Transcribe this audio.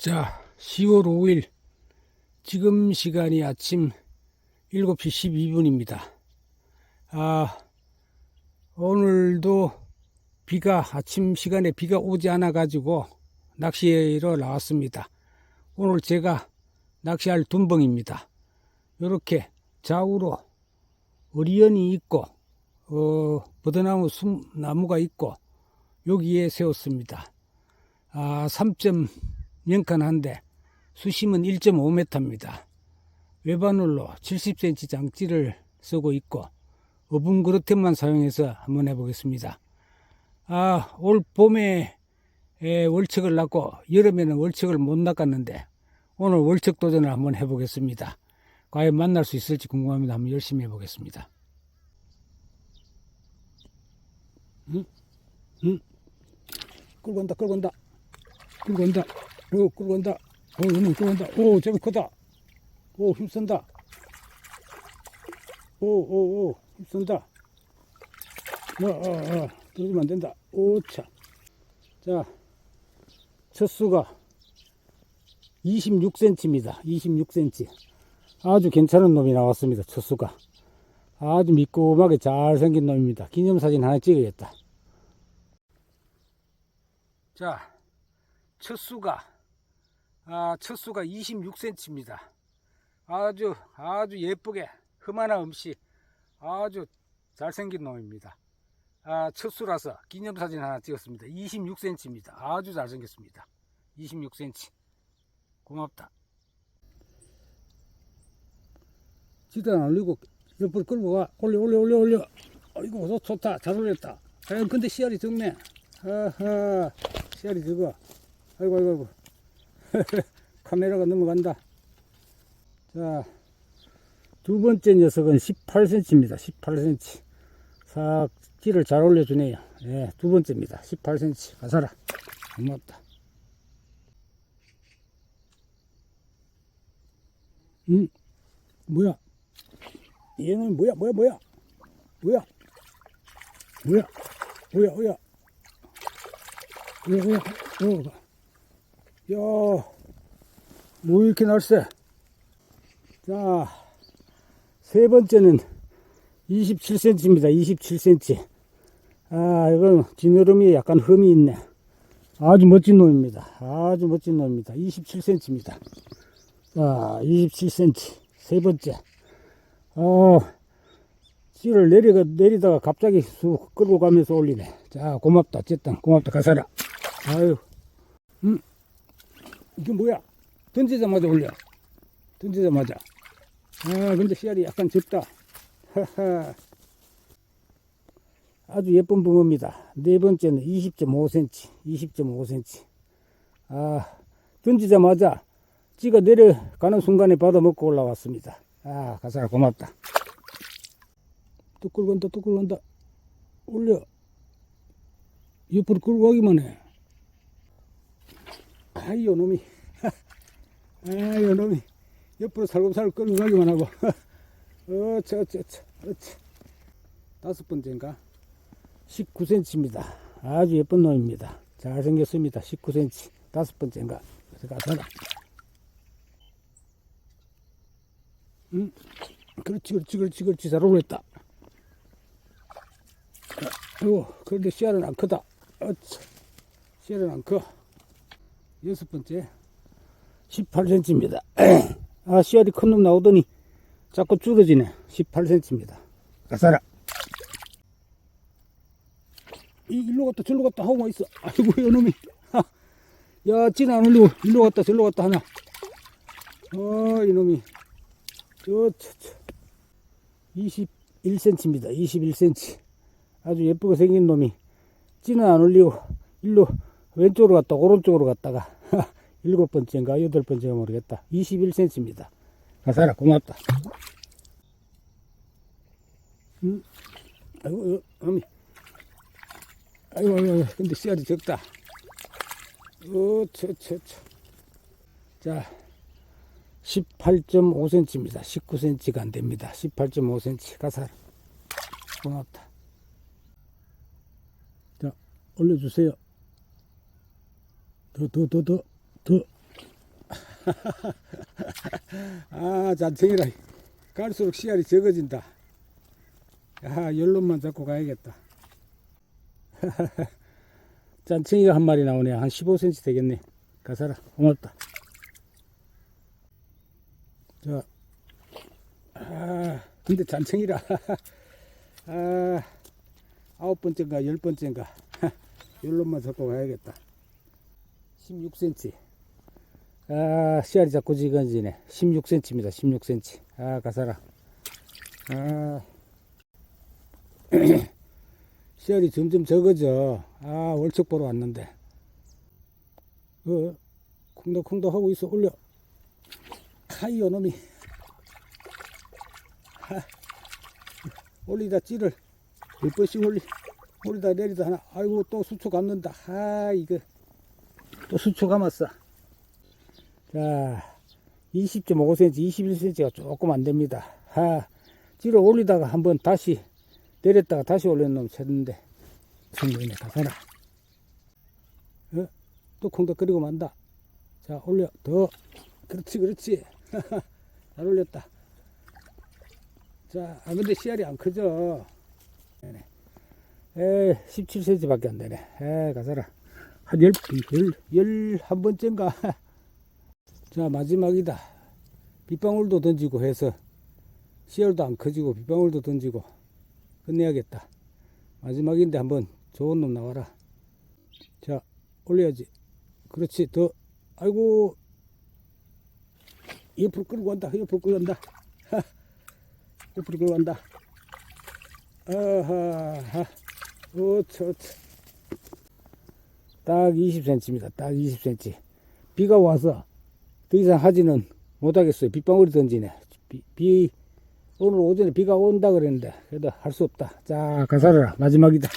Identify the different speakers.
Speaker 1: 자, 10월 5일 지금 시간이 아침 7시 12분입니다. 아, 오늘도 비가 아침 시간에 비가 오지 않아 가지고 낚시로 나왔습니다. 오늘 제가 낚시할 둔벙입니다. 이렇게 좌우로 어리연이 있고 어, 버드나무 숨 나무가 있고 여기에 세웠습니다. 아, 3 점 연칸한데 수심은 1.5m입니다. 외바늘로 70cm 장치를 쓰고 있고 어분 그릇템만 사용해서 한번 해보겠습니다. 아, 올 봄에 에, 월척을 낚고 여름에는 월척을 못 낚았는데 오늘 월척 도전을 한번 해보겠습니다. 과연 만날 수 있을지 궁금합니다. 한번 열심히 해보겠습니다. 응? 응? 끌고 온다, 끌고 온다. 끌고 온다. 오, 끌고 온다. 오, 이놈 끌고 온다. 오, 저거 크다. 오, 힘쓴다. 오, 오, 오, 힘쓴다. 어, 어, 어, 떨어지면 안 된다. 오, 차. 자, 첫 수가 26cm입니다. 26cm. 아주 괜찮은 놈이 나왔습니다. 첫 수가. 아주 미끄하게 잘생긴 놈입니다. 기념사진 하나 찍어야겠다. 자, 첫 수가, 아, 첫 수가 26cm입니다. 아주, 아주 예쁘게, 흠하나 없이 아주 잘생긴 놈입니다. 아, 첫 수라서 기념사진 하나 찍었습니다. 26cm입니다. 아주 잘생겼습니다. 26cm. 고맙다. 안 올리고 옆으로 끌고 가. 올려, 올려, 올려, 올려. 아이고, 좋, 좋다. 잘 올렸다. 아, 근데 씨알이 적네. 하하, 씨알이 적어. 아이고, 아이고, 아이고. 카메라가 넘어간다. 자, 두 번째 녀석은 18cm입니다. 18cm. 싹 찌를 잘 올려주네요. 예, 두 번째입니다. 18cm. 가사라. 고맙다. 음, 뭐야? 얘는 뭐야, 뭐야, 뭐야? 뭐야? 뭐야? 뭐야, 뭐야? 뭐야, 뭐야? 어, 야, 뭐 이렇게 날쌔? 자, 세 번째는 27cm입니다. 27cm. 아, 이건 지느러미에 약간 흠이 있네. 아주 멋진 놈입니다. 아주 멋진 놈입니다. 27cm입니다. 자, 27cm. 세 번째. 어, 씨를 내리가, 내리다가 갑자기 쑥 끌고 가면서 올리네. 자, 고맙다. 어쨌든, 고맙다. 가사라. 아유, 음, 이게 뭐야? 던지자마자 올려. 던지자마자. 아, 근데 씨알이 약간 적다. 아주 예쁜 붕어입니다. 네 번째는 20.5cm, 20.5cm. 아, 던지자마자 찌가 내려가는 순간에 받아먹고 올라왔습니다. 아, 가사라 고맙다. 또 끌고 온다, 또 끌고 온다. 올려. 옆으로 끌고 가기만 해. 아이, 요 놈이. 아이, 요 놈이. 옆으로 살고살 끌고 가기만 하고. 어차, 어차, 어차. 다섯 번째인가? 19cm입니다. 아주 예쁜 놈입니다. 잘생겼습니다. 19cm. 다섯 번째인가? 그래서 가서라. 응? 그렇지, 그렇지, 그렇지, 그렇지. 잘 올렸다. 아이고, 그런데 씨알은 안 크다. 어차. 씨알은 안 커. 여섯 번째. 18cm입니다. 아, 씨알이 큰 놈 나오더니 자꾸 줄어지네. 18cm입니다. 가사라. 이, 일로 갔다 절로 갔다 하고 있어. 아이고, 이놈이. 야, 찌는 안 올리고, 일로 갔다 절로 갔다 하나. 어, 이놈이. 저, 저, 저. 21cm입니다. 21cm. 아주 예쁘게 생긴 놈이. 찌는 안 올리고, 일로 왼쪽으로 갔다, 오른쪽으로 갔다가. 일곱 번째인가, 여덟 번째가 모르겠다. 21cm입니다. 가사라, 고맙다. 음, 아이고, 어미. 아이고, 아이고, 근데 씨알이 적다. 어, 저. 자, 18.5cm입니다. 19cm가 안 됩니다. 18.5cm. 가사. 고맙다. 자, 올려주세요. 더, 더, 더, 더, 더. 아, 잔챙이라. 갈수록 씨알이 적어진다. 야, 열론만 잡고 가야겠다. 잔챙이가 한 마리 나오네. 한 15cm 되겠네. 가사라. 고맙다. 자, 아, 근데 잔챙이라. 아, 아홉 번째인가, 열 번째인가. 열론만 잡고 가야겠다. 16cm. 아, 씨알이 자꾸 지건지네. 16cm입니다. 16cm. 아, 가사라. 아, 씨알이 점점 적어져. 아, 월척 보러 왔는데. 어, 쿵덕쿵덕 하고 있어. 올려. 하이, 요 놈이. 하, 올리다 찌를. 몇 번씩 올리, 올리다 내리다 하나. 아이고, 또 수초 감는다. 아, 이거. 또 수초 감았어. 자, 20.5cm, 21cm가 조금 안 됩니다. 하, 찌를 올리다가 한번 다시 내렸다가 다시 놈 찾는데, 성공이네, 가사라. 어? 또 콩닥거리고 만다. 자, 올려, 더. 그렇지, 그렇지. 잘 올렸다. 자, 아, 근데 씨알이 안 크죠? 네네. 에, 17cm 밖에 안 되네. 에, 가사라. 한 열, 열, 열, 한 번째인가? 자, 마지막이다. 빗방울도 던지고 해서 씨알도 안 커지고 빗방울도 던지고 끝내야겠다. 마지막인데 한번 좋은 놈 나와라. 자, 올려야지. 그렇지. 더, 아이고. 옆으로 끌고 간다. 옆으로 끌고 간다. 하. 옆으로 끌고 간다. 아하, 어처, 어처. 딱 20cm입니다. 딱 20cm. 비가 와서 더 이상 하지는 못하겠어요. 빗방울이 던지네. 비, 비, 오늘 오전에 비가 온다 그랬는데, 그래도 할 수 없다. 자, 가사라. 마지막이다.